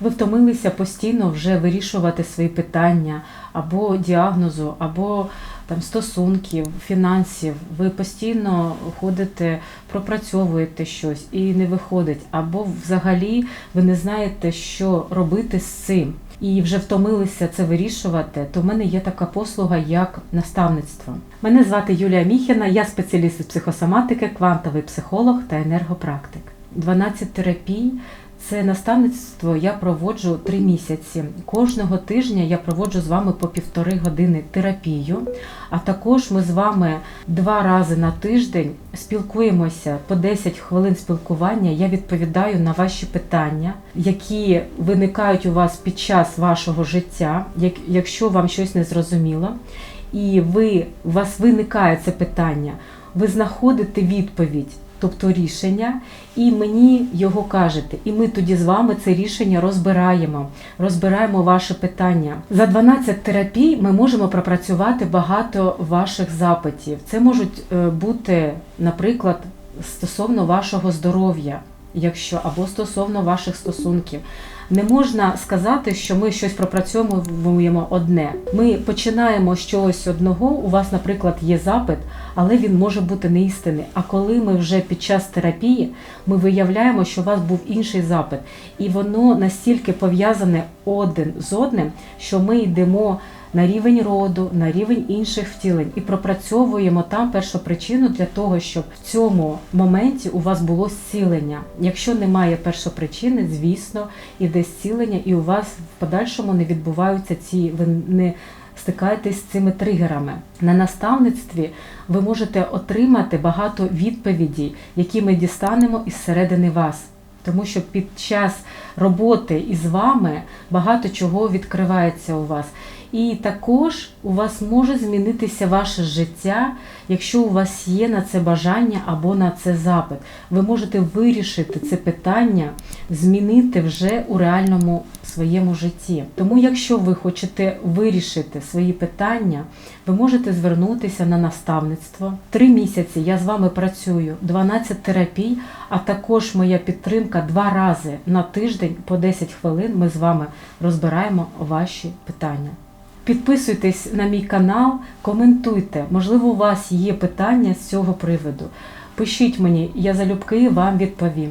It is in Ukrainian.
Ви втомилися постійно вже вирішувати свої питання або діагнозу, або там стосунків, фінансів. Ви постійно ходите, пропрацьовуєте щось і не виходить, або взагалі ви не знаєте, що робити з цим. І вже втомилися це вирішувати, то в мене є така послуга, як наставництво. Мене звати Юлія Міхіна, я спеціаліст з психосоматики, квантовий психолог та енергопрактик. 12 терапій це наставництво я проводжу три місяці. Кожного тижня я проводжу з вами по півтори години терапію. А також ми з вами два рази на тиждень спілкуємося по 10 хвилин спілкування. Я відповідаю на ваші питання, які виникають у вас під час вашого життя, як- якщо вам щось не зрозуміло. І ви, у вас виникає це питання, ви знаходите відповідь тобто рішення, і мені його кажете. І ми тоді з вами це рішення розбираємо, розбираємо ваше питання. За 12 терапій ми можемо пропрацювати багато ваших запитів. Це можуть е, бути, наприклад, стосовно вашого здоров'я, якщо або стосовно ваших стосунків. Не можна сказати, що ми щось пропрацьовуємо одне. Ми починаємо з чогось одного. У вас, наприклад, є запит, але він може бути неістинний. А коли ми вже під час терапії ми виявляємо, що у вас був інший запит, і воно настільки пов'язане один з одним, що ми йдемо на рівень роду, на рівень інших втілень і пропрацьовуємо там першу причину для того, щоб в цьому моменті у вас було зцілення. Якщо немає першопричини, звісно, іде зцілення, і у вас в подальшому не відбуваються ці ви не стикаєтесь з цими тригерами. На наставництві ви можете отримати багато відповідей, які ми дістанемо із середини вас. Тому що під час роботи із вами багато чого відкривається у вас. І також у вас може змінитися ваше життя, якщо у вас є на це бажання або на це запит. Ви можете вирішити це питання, змінити вже у реальному своєму житті. Тому, якщо ви хочете вирішити свої питання, ви можете звернутися на наставництво. Три місяці я з вами працюю, 12 терапій, а також моя підтримка два рази на тиждень по 10 хвилин. Ми з вами розбираємо ваші питання. Підписуйтесь на мій канал, коментуйте. Можливо, у вас є питання з цього приводу. Пишіть мені, я залюбки вам відповім.